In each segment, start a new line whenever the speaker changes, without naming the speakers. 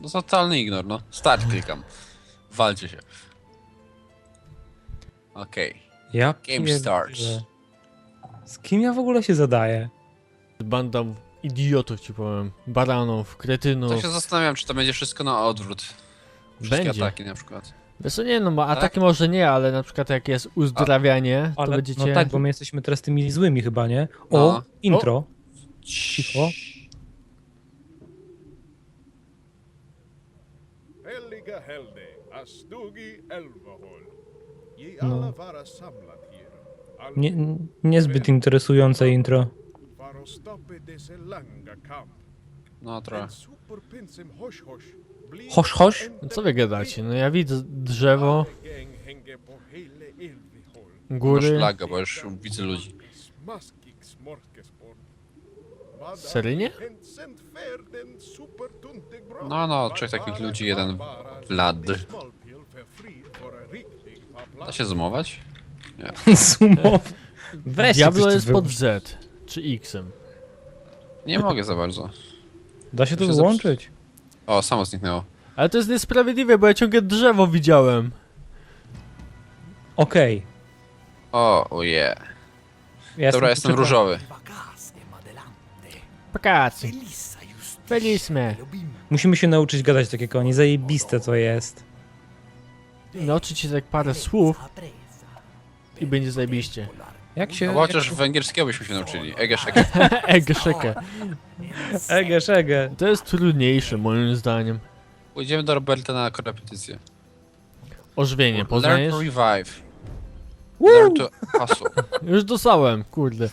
No totalny ignor, no. Start klikam. Walcie się. Okej.
Ja
Game starts.
Z kim ja w ogóle się zadaję?
Banda idiotów ci powiem. Baranów, kretynów.
To się zastanawiam, czy to będzie wszystko na odwrót. Wszystkie
Będzie.
ataki na przykład.
Wiesz co, nie no,
Tak?
ataki może nie, ale na przykład jak jest uzdrawianie, to
Ale
będziecie...
no tak, bo my jesteśmy teraz tymi złymi chyba, nie? O,
No.
intro. Cicho.
Heliga Helde, Astugi Elvahol. Ge
No.
alla vara samlat
Nie, niezbyt interesujące intro.
No trochę.
En
No co wy gadacie? No ja widzę drzewo, góry...
laga, bo już widzę ludzi.
Seryjnie?
No, no, trzech takich ludzi, jeden Vlad. Da się zoomować?
Sumow. Wreszcie
Diablo jest pod Z, czy X-em.
Nie mogę za bardzo.
Da się to
się
wyłączyć?
O, samo zniknęło.
Ale to jest niesprawiedliwe, bo ja ciągle drzewo widziałem.
Okej.
O, oje.
Ja
Dobra, jestem różowy.
Pakacy. Felisme.
Musimy się nauczyć gadać tak jak oni. Zajebiste to jest.
Nauczyć się tak parę słów i będzie zajebiście.
Jak się...
No, chociaż węgierskiego byśmy się nauczyli. Ege, szeke.
Ege, szekę.
Ege, szege.
To jest trudniejsze moim zdaniem.
Pójdziemy do Roberta na korepetycję.
Ożywienie,
Learn
poznajesz?
to revive. Learn to hustle.
Już dostałem, kurde.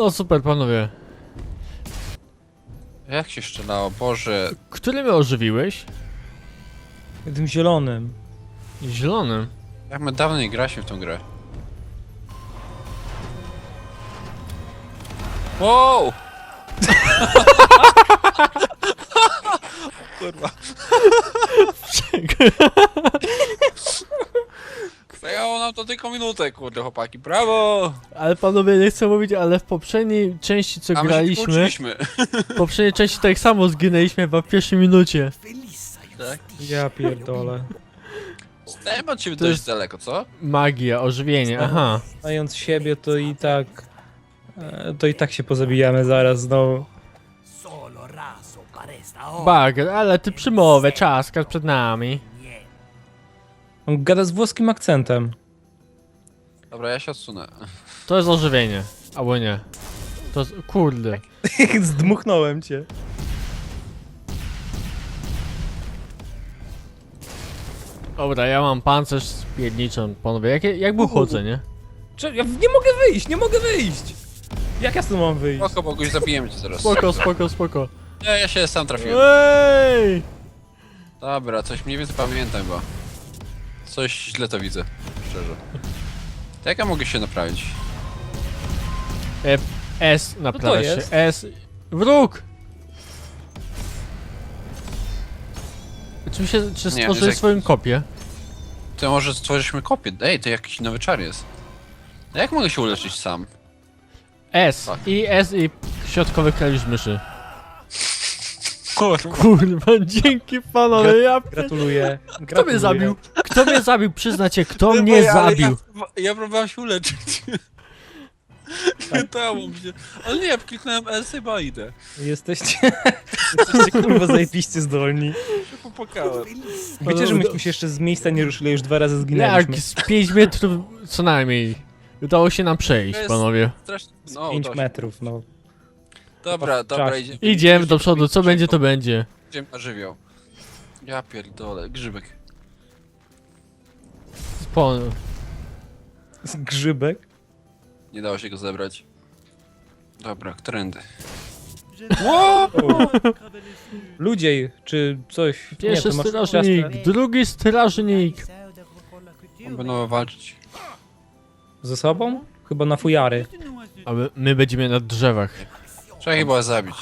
No super, panowie.
Jak się strzelało? Boże.
Który mnie ożywiłeś?
Tym zielonym.
Zielonym.
Jak my dawno nie graliśmy w tą grę. Wow! Kurwa. Zajęło nam to tylko minutę, kurde chłopaki. Brawo!
Ale panowie, nie chcę mówić, ale w poprzedniej części co
A my się
graliśmy, w poprzedniej części tak samo zginęliśmy chyba w pierwszej minucie.
Tak?
Ja pierdolę.
Stałem od ciebie
To
dość
jest-
daleko, co?
Magia, ożywienie, aha.
Znając siebie, to i tak... e, To i tak się pozabijamy zaraz znowu.
Solo raso para esta hora.
Bager, ale ty przymowę, czaska przed nami.
On gada z włoskim akcentem.
Dobra, ja się odsunę.
To jest ożywienie, albo nie. To jest, kurde.
Zdmuchnąłem cię.
Dobra, ja mam pancerz z pierniczą, panowie. Jak, jak był chodzę, nie?
Cze- Ja nie mogę wyjść, nie mogę wyjść! Jak ja stąd mam wyjść?
Spoko, Boguś, zabijemy cię zaraz.
Spoko, spoko, spoko.
Nie, ja się sam trafiłem.
Ej!
Dobra, coś mniej więcej pamiętam chyba. Coś źle to widzę, szczerze. To jak ja mogę się naprawić?
E, S naprawia się,
jest?
S. Wróg! Czy, mi się, czy
Nie,
swoją kopię?
To może stworzyliśmy kopię. Ej, to jakiś nowy czar jest. A jak mogę się uleczyć sam?
S.
Tak.
I S i środkowy klawisz myszy.
Kurwa.
Kurwa, dzięki panowie, ja... pier-
Gratuluję.
Kto mnie
Gratuluję.
zabił? Kto mnie zabił? Przyznacie, kto
No
mnie zabił?
Ja, ja próbowałem się uleczyć. Pytało mnie. Ale nie, kliknąłem S chyba idę.
Jesteście... Jesteście kurwa zajebiście zdolni.
Się popłakałem.
Wiecie, że myśmy się jeszcze z miejsca nie ruszyli, już dwa razy zginęliśmy.
Jak z 5 metrów co najmniej. Udało się nam przejść,
To jest-
Z
panowie.
Strasznie. No,
5
udało się.
metrów, no.
Dobra, dobra, idziemy.
Idziemy do przodu, co będzie to będzie.
Idziemy na żywioł. Ja pierdolę, grzybek.
Spon...
Z grzybek.
Nie dało się go zebrać. Dobra, którędy?
Ludzie, czy coś.
Pierwszy
to masz
strażnik, drugi strażnik.
Będą walczyć.
Ze sobą? Chyba na fujary.
A my, my będziemy na drzewach.
Trzeba chyba zabić.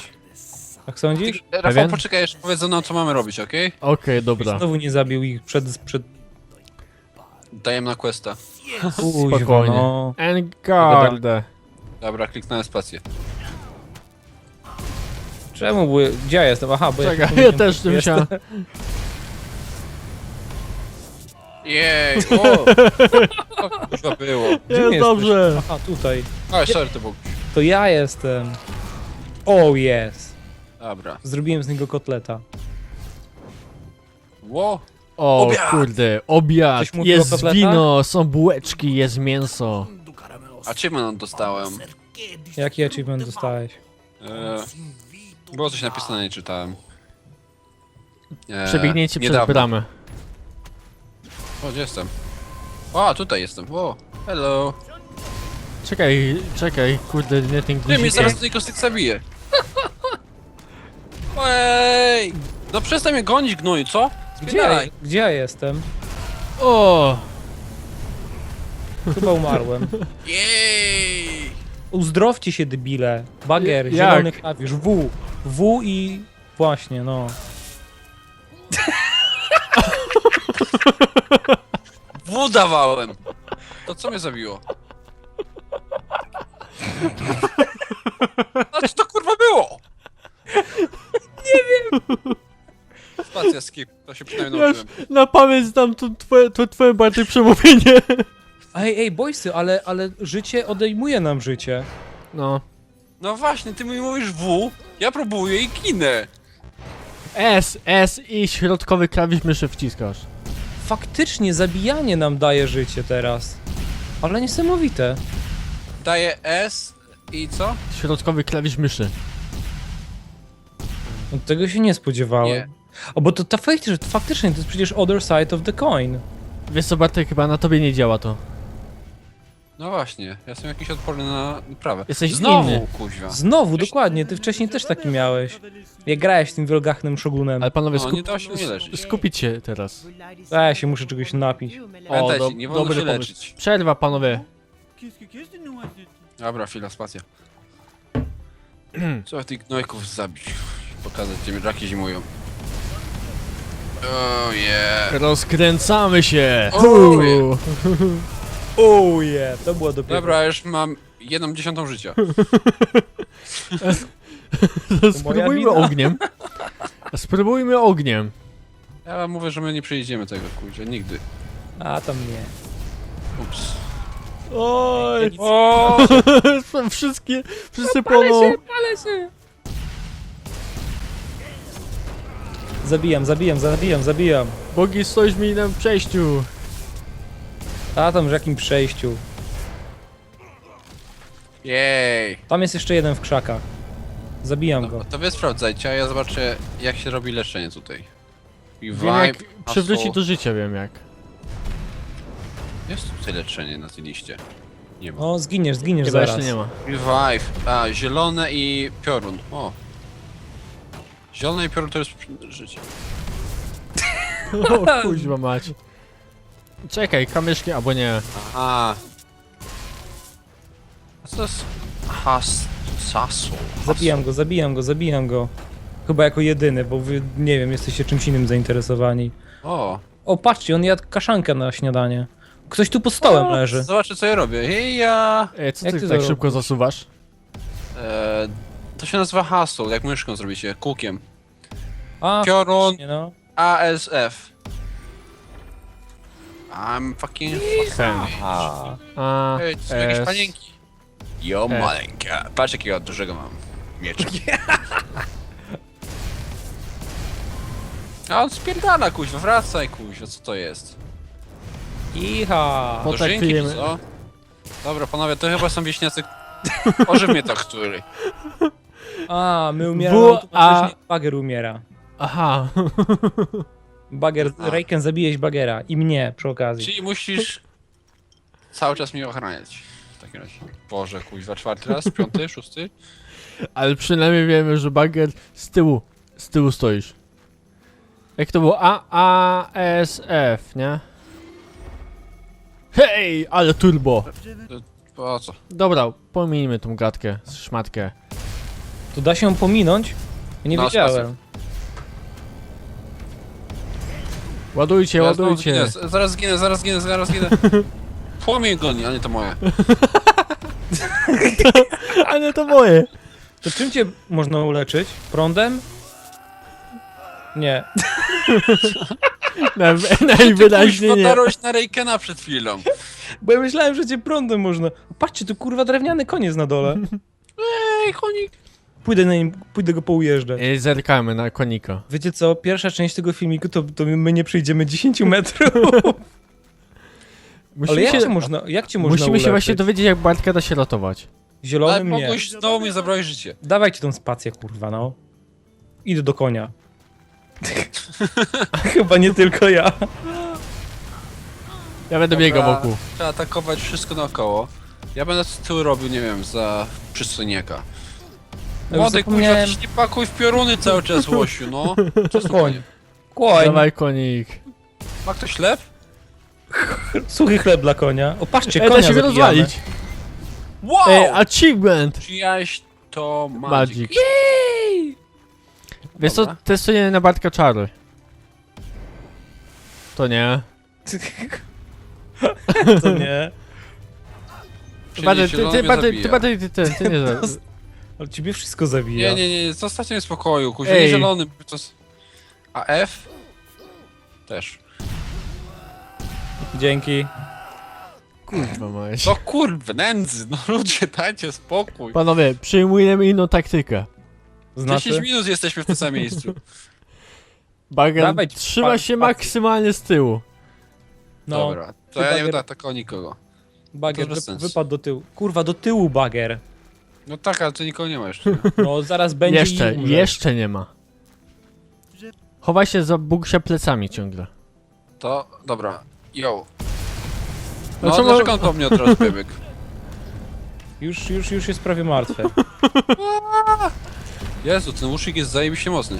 Tak sądzisz?
Rafał,
Pewien?
poczekaj, jeszcze powiedzą nam co mamy robić, okej?
Okej, dobra.
Znowu nie zabił ich przed... przed...
Dajemy na questa.
Kuźwa,
Spokojnie.
no.
Engarde.
Dobra, kliknąłem spację.
Czemu? Bo, gdzie ja jestem? Aha, bo
Czekaj,
ja,
ja też tym
jestem.
musiałem.
Jej, o! To kuźwa było.
Gdzie
Jest dobrze.
Aha, tutaj.
A, sorry, to był...
To ja jestem. Oh yes.
Dobra.
Zrobiłem z niego kotleta.
Ło!
O
Obiad!
kurde, obiad,
Coś mówił o
jest
kotletach?
wino, są bułeczki, jest mięso.
Caramelos.
Achievement dostałem.
Jaki achievement dostałeś?
Eee, było coś napisane, nie czytałem. Eee,
Przebiegnięcie przez
niedawno.
bramę.
O, gdzie jestem? O, tutaj jestem. O, hello.
Czekaj, czekaj, kurde, nie ten
Ty, mnie
guzik.
zaraz tutaj kostek zabije. Ej! No przestań mnie gonić, gnoju, co?
Gdzie ja,
Spierdalaj.
gdzie ja jestem?
O!
Chyba umarłem.
Jej!
Uzdrowcie się, debile. Bager,
Jak?
zielony klawisz, W. W i... Właśnie, no.
W dawałem! To co mnie zabiło? Co to? Nie wiem! Spacja skip, to się przynajmniej
Ja już
nauczyłem.
na pamięć znam to twoje, to twoje bardziej przemówienie.
Ej, ej, boysy, ale, ale życie odejmuje nam życie.
No.
No właśnie, ty mi mówisz W, ja próbuję i ginę.
S, S i środkowy klawisz myszy wciskasz.
Faktycznie zabijanie nam daje życie teraz. Ale niesamowite.
Daję S i co?
Środkowy klawisz myszy.
Od tego się nie spodziewałem.
Nie.
O, bo to, to faktycznie, faktycznie to jest przecież other side of the coin.
Wiesz co, Bartek, chyba na tobie nie działa to.
No właśnie, ja jestem jakiś odporny na prawę.
Jesteś
Znowu,
inny.
kuźwa.
Znowu, dokładnie, ty wcześniej też taki miałeś. Jak grałeś tym wielgachnym szogunem.
Ale panowie,
No,
skup...
nie dało się leczyć.
skupić się teraz.
A ja się muszę czegoś napić.
Pamiętajcie,
do-
nie wolno
dobry
się
pomysł.
leczyć.
Przerwa, panowie.
Dobra, chwila, spacja. Trzeba tych gnojków zabić. Pokazać, gdzie mi raki zimują. Oh yeah.
Rozkręcamy się!
Oh yeah, to było dopiero.
Dobra, już mam jedną dziesiątą życia.
Spróbujmy
wina.
ogniem. Spróbujmy ogniem.
Ja wam mówię, że my nie przejdziemy tego, kurczę, nigdy.
A tam nie.
Ups.
Oj!
O!
Wszystkie, wszyscy płoną.
palę się! Zabijam, zabijam, zabijam, zabijam.
Bogi, stoisz mi na przejściu.
A tam w jakim przejściu.
Jej.
Tam jest jeszcze jeden w krzakach. Zabijam go.
No, to wy sprawdzajcie, a ja zobaczę, jak się robi leczenie tutaj. I
Wiem jak przywrócić
hasło.
do życia, wiem jak.
Jest tutaj leczenie na tej liście. Nie ma.
O, zginiesz, zginiesz
Chyba
zaraz.
jeszcze nie ma.
Revive. A, zielone i piorun. O. Zielone piorun to jest życie.
O kuźwa mać. Czekaj, kamyszki, albo nie.
Aha. A co to jest has... sasu?
Zabijam go, zabijam go, zabijam go. Chyba jako jedyny, bo wy, nie wiem, jesteście czymś innym zainteresowani.
O.
O, patrzcie, on jadł kaszankę na śniadanie. Ktoś tu pod stołem
o,
leży.
Zobaczcie co ja robię. Hej ja.
E, co
Jak
ty,
ty
tak szybko zasuwasz?
E, to się nazywa hasło, jak myszką zrobicie, kółkiem.
A,
Piorun
nie no.
ASF. I'm fucking
Ten.
A,
A,
Ej, to są jakieś
S.
panienki. Jo
E.
maleńka. Patrz jakiego dużego mam miecza. A on spierdala kuźwa, wracaj kuźwa, co to jest?
iha.
Dożynki czy
Potraktujemy.
co? Dobra panowie, to chyba są wieśniacy... Ożyw mnie to który.
A, my umieramy
W-
automatycznie.
a-
Bager umiera.
Aha.
Bager,
A.
Rejken zabiłeś Bagera i mnie przy okazji.
Czyli musisz cały czas mnie ochraniać. W takim razie. Boże kuźwa, czwarty raz, piąty, szósty?
Ale przynajmniej wiemy, że bager z tyłu, z tyłu stoisz. Jak to było? A, A, S, F, nie? Hej, ale turbo.
Po co?
Dobra, pomijmy tą gadkę, szmatkę.
To da się pominąć? Ja nie
No,
wiedziałem.
Ładujcie,
Ja znowu
ładujcie.
zginę, z- zaraz zginę, zaraz zginę, zaraz zginę. Płomień goni, a nie to moje.
A nie to moje.
To czym cię można uleczyć? Prądem? Nie.
Na,
Ty
najwyraźniej
kuźwa
nie.
darłeś na Reikena przed chwilą.
Bo ja myślałem, że cię prądem można. Patrzcie, tu kurwa drewniany koniec na dole.
Ej, konik.
Pójdę na nim, pójdę go poujeżdżać.
Ej, Zerkamy na konika.
Wiecie co, pierwsza część tego filmiku to, to my nie przejdziemy 10 metrów.
Musimy
Ale jak
się,
cię można, jak cię można
musimy się właśnie dowiedzieć, jak Bartka da się ratować.
Ale
Zielonym nie.
mogłeś, znowu mi zabrałeś życie.
Dawajcie tą spację, kurwa, no. Idę do konia. Chyba nie tylko ja.
Ja będę
Dobra.
biegał wokół.
Trzeba atakować wszystko naokoło. Ja będę z tyłu robił, nie wiem, za przystojniaka. Młody kuźwa,
zapomniałem.
ty się nie pakuj w pioruny cały czas, łosiu, no. Czas
Koń. Koń.
Dawaj konik.
Ma ktoś chleb?
Suchy chleb dla konia. O, patrzcie,
Ej, da
konia
się go
zabijamy.
rozwalić.
Wow!
Ej, achievement!
Przyjaźń to magic.
Magic. Wiesz co,
Dobra.
testuję na Bartka czary. To nie.
To nie.
Bartek, ty,
zielony
ty, Bartek,
zabija.
ty, Bartek, ty, ty, ty nie za...
Ale ciebie wszystko zabija.
Nie, nie, nie, zostawcie mnie w spokoju, kuźwa,
Ej.
nie zielony. To... s- A F? Też.
Dzięki.
Kurwa mać.
No kurwa, nędzy, no ludzie, dajcie spokój.
Panowie, przyjmujemy inną taktykę.
10
Znaczy?
minut jesteśmy w tym samym miejscu.
Bager
Dawaj,
trzyma
pa-
się
pa-
maksymalnie z tyłu.
No,
Dobra, to
ty
ja nie
bagier-
będę atakował nikogo.
bagier
to bez
wy,
sensu.
wypadł do tyłu. Kurwa, do tyłu bagier.
No tak, ale to nikogo nie ma jeszcze.
No, zaraz będzie
jeszcze,
i
jeszcze nie ma. Chowaj się za Bugsia plecami ciągle.
To, dobra, yo.
No
No,
czemu-
dlaczego on po mnie od razu wybiegł?
Już, już, już jest prawie martwe.
Jezu, ten łusznik jest zajebiście mocny.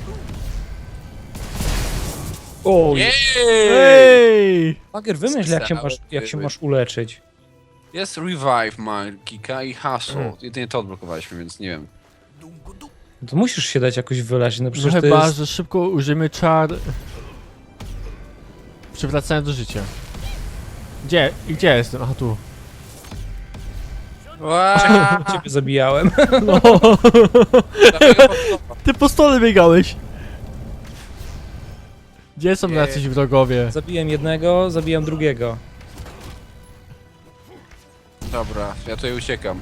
O,
Jej!
Ej!
bagier, wymyśl jak się, masz, jak się masz uleczyć.
Jest revive magika i hasło.
Mm.
Jedynie to odblokowaliśmy, więc nie wiem.
No To musisz się dać jakoś wyleczyć, no
No
przecież to
chyba,
jest...
że szybko użyjemy czar... Przywracania do życia. Gdzie? I gdzie jestem? Aha, tu.
Ciebie zabijałem.
No, ty po stole biegałeś. Gdzie są jacyś wrogowie?
Zabiłem jednego, zabijam drugiego.
Dobra, ja tutaj uciekam.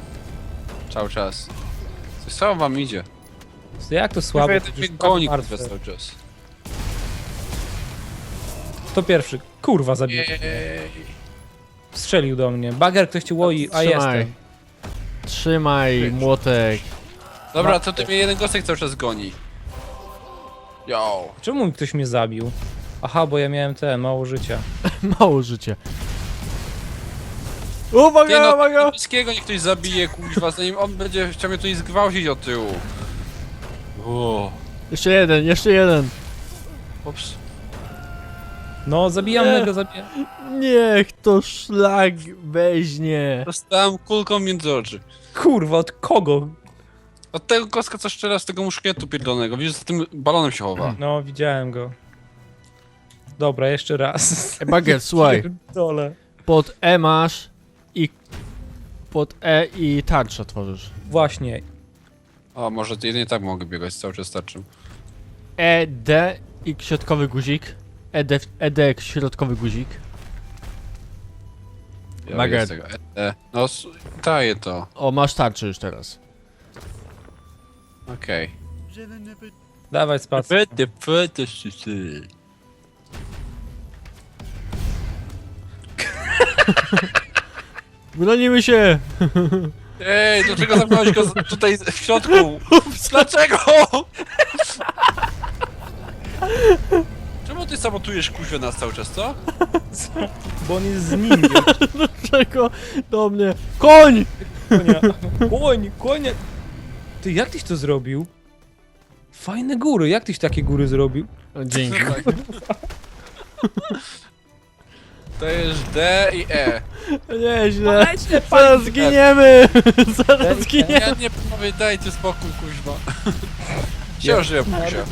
Cały czas. Coś słabo wam idzie.
To jak to słabo? Przecież
goni
martwe.
kurwa cały czas.
To pierwszy. Kurwa, zabił.
Jej.
Strzelił do mnie. Bager, ktoś ci łoi, a
Trzymaj.
jestem.
Trzymaj, młotek.
Dobra, to ty mnie jeden gostek cały czas goni. Yo.
Czemu mi ktoś mnie zabił? Aha, bo ja miałem te, mało życia.
Mało życie.
Ty
Uwaga,
no,
uwaga!
niebieskiego niech ktoś zabije, kuźwa, zanim on będzie chciał mnie tutaj zgwałcić od tyłu. O.
Jeszcze jeden, jeszcze jeden.
Ups.
No, zabijam jednego, zabijam.
Niech to szlak weźmie.
Dostałem kulką między oczy.
Kurwa, od kogo?
Od tego koska, co strzela z tego muszkietu pierdolonego. Widzisz, z tym balonem się chowa.
No, widziałem go. Dobra, jeszcze raz.
Ej, Bagiet, słuchaj.
Dole.
Pod E masz. Pod E i tarczę tworzysz.
Właśnie.
O, może to jedynie tak mogę biegać cały czas starczym.
E, D i środkowy guzik. E, D, e, D środkowy guzik.
Ja
Nugget.
jest tego. E, e. No, s- daję to.
O, masz tarczę już teraz.
Okej.
Dawaj spację.
Fety, fety, szysy.
Bronimy się!
Ej, dlaczego zamknąłeś go z- tutaj w środku? Dlaczego? Czemu ty sabotujesz kuźwę nas cały czas, co?
Bo on jest z nim. wiesz,
Dlaczego do mnie? Koń!
Konia. Koń, konia. Ty, jak tyś to zrobił? Fajne góry, jak tyś takie góry zrobił?
O, dzięki.
To jest D i E.
Nieźle. Zaraz zginiemy! Zaraz zginiemy!
Ja nie panowie, dajcie spokój, kuźwa. Książę Pusia.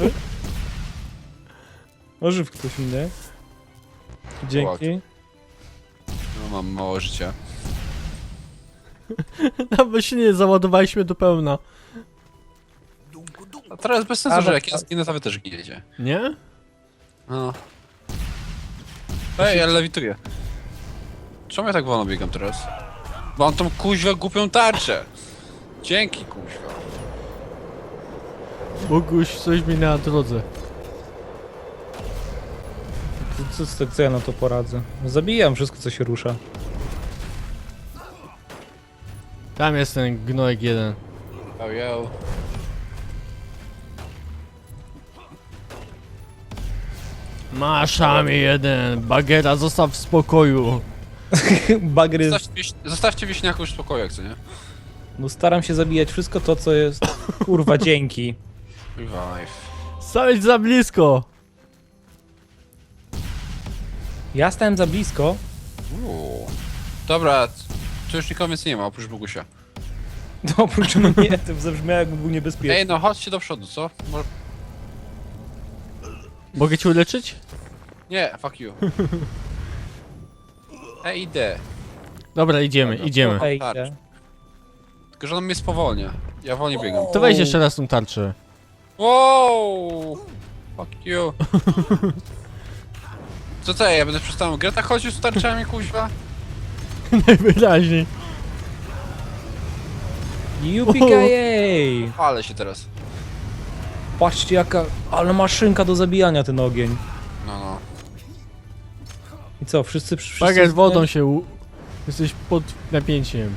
Ożyw ktoś inny. Dzięki.
No mam mało życia.
Nawet się nie załadowaliśmy do pełna.
A teraz bez sensu, że jak ja zginę, to wy też giniecie.
Nie?
No. Ej, ale lewituję. Czemu ja tak wolno biegam teraz? Bo mam tą kuźwa głupią tarczę. Dzięki kuźwa.
Boguś, coś mi na drodze.
Co, co, co ja na to poradzę? Zabijam wszystko, co się rusza.
Tam jest ten gnojek jeden.
Oh, yo.
Masz mi jeden, bagera zostaw w spokoju.
Bagry.
Zostawcie, wieś... Zostawcie wieśniaku już w spokoju, jak co nie?
No staram się zabijać wszystko to, co jest... Kurwa, dzięki.
Revive.
Stałeś za blisko.
Ja stałem za blisko.
Uuu. Dobra, tu już nikogo więcej nie ma, oprócz Bogusia.
No oprócz mnie, to zabrzmiało jakby był niebezpieczny.
Ej, no chodźcie do przodu, co? Może...
Mogę cię uleczyć?
Nie, fuck you. Ej, idę.
Dobra, idziemy,
Dobra.
idziemy.
Ej,
tarcz.
idę.
Tylko, że on mnie spowolnia. Ja wolniej biegam.
To weź jeszcze raz tą tarczę.
Wow! Fuck you. Co co, ja będę przez całą grę tak chodził z tarczami, kuźwa?
Najwyraźniej.
Yippee
Ale się teraz.
Patrzcie jaka... Ale maszynka do zabijania ten ogień. I co, wszyscy... wszyscy
Bager wodą się u... Jesteś pod napięciem.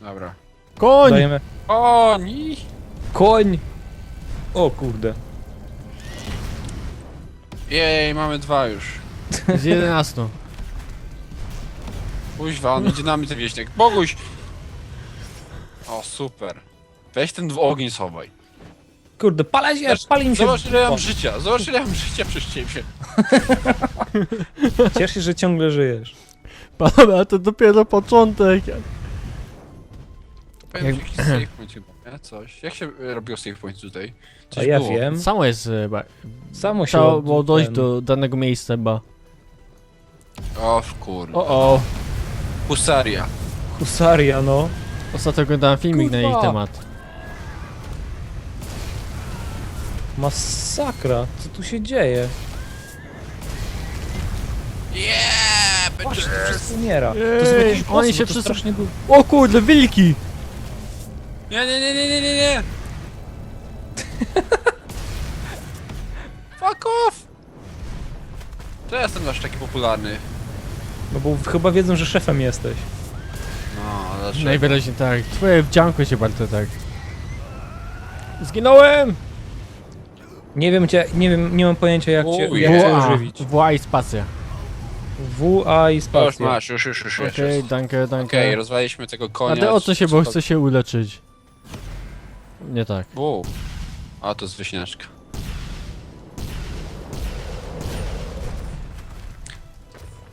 Dobra.
Koń!
Dajemy...
O, ni!
Koń! O kurde.
Jej, mamy dwa już.
Z 11.
Kuźwa, on idzie nami ten wieśniak. Boguś! O, super. Weź ten ogień schowaj.
Kurde, pala się, pali mi się...
Zobacz ile mam życia, zobacz ile mam życia przez ciebie.
Cieszę się, że ciągle żyjesz.
Panowie, a to dopiero początek.
Powiem, jakiś save point chyba, nie? Coś. Jak się y, robiło save point tutaj?
A
Coś
ja
było.
wiem.
Samo jest e, ba...
Samo się...
Trzeba było dojść
ten-
do danego miejsca chyba.
O, kurde.
O o.
Husaria.
Husaria, no.
Ostatnio oglądałem filmik na
Kurwa.
ich temat.
Masakra. Co tu się dzieje?
Yeah!
Patrz, to wszystko umiera. To
Ej, oni się
to
wszyscy-
strasznie du-
O kurde, wilki!
Nie, nie, nie, nie, nie, nie, nie! Fuck off! To ja jestem aż taki popularny.
No bo chyba wiedzą, że szefem jesteś.
No, dlaczego?
Najwyraźniej tak. Twoje wdzianko się bardzo tak. Zginąłem!
Nie wiem, cię, nie wiem, nie mam pojęcia jak cię,
Uj.
jak cię
WA,
ożywić.
WA i spacja.
W, A i
już masz, już, już, już, już.
Okej,
już.
danke, danke.
Okej, rozwaliliśmy tego konia.
A ty o co się, bo chcę się uleczyć. Nie tak.
Wow. A, to jest wyśniaczka.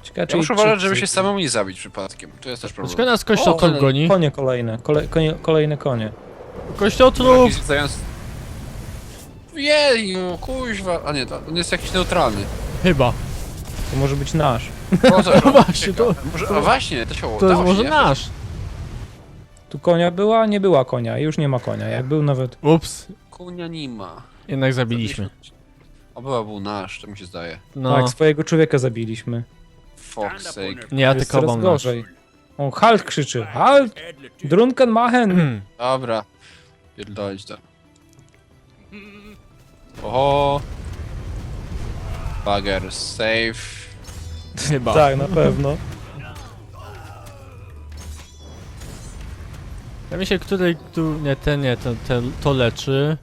Ciekawe,
Ja
czy-
muszę
czy-
uważać, żeby
czy-
się samemu nie zabić przypadkiem. To jest też problem.
Dlaczego nas kościotrup
O,
goni?
Konie kolejne, kole, konie, kolejne konie.
Kościotrup!
Jakiś zając... Jeju, kuźwa. A nie, to on jest jakiś neutralny.
Chyba.
To może być nasz.
O, co,
No właśnie, to-
Może, a właśnie, to się
To jest może
się
nasz.
Tu konia była, nie była konia, już nie ma konia. Jak był nawet...
Ups.
Kunia nie ma.
Jednak zabiliśmy.
O, była był nasz, to mi się zdaje.
No.
Tak, swojego człowieka zabiliśmy.
Fuck's sake.
Nie
Jest coraz
atakował nas.
gorzej. On halt krzyczy. Halt! Drunken machen!
Hmm.
Dobra. Pierdolić to. Oho. Bugger, save.
Chyba.
Tak, na pewno.
Ja myślę, który tu, nie, ten nie, ten, ten, to leczy.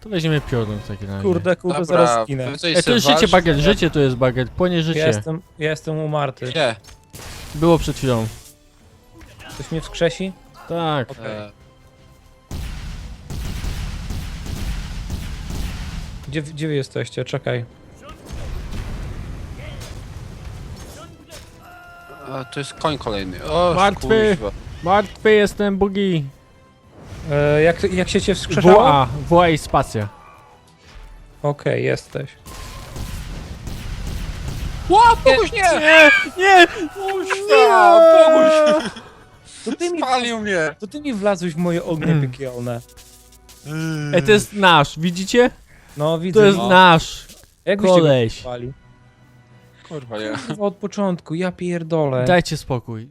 To weźmiemy piorun w takim razie.
Kurde, kurde, zaraz zginę.
wy coś
E, to jest życie
walcz-
bagiet, życie tu jest bagiet, płonie życie.
Ja jestem, ja jestem umarty.
Gdzie?
Było przed chwilą.
Ktoś mnie wskrzesi?
Tak.
E,
Gdzie, gdzie wy jesteście? Czekaj.
a, to jest koń kolejny. O,
Martwy. Martwy jestem, bugi.
E, jak, jak się cię wskrzeszało?
WA, WA i spacja.
Okej, jesteś.
Ła, Boguś, nie!
Nie, nie!
Kuźwa, Boguś!
To ty mi,
Spalił mnie!
to ty mi wlazłeś w moje ognie
Hmm.
piekielne.
Ej, to jest nasz, widzicie?
No widzę.
To jest
no.
nasz
Jakbyście go
koleś.
spali?
Kurwa, ja.
Kurwa, Od początku, ja pierdolę.
Dajcie spokój.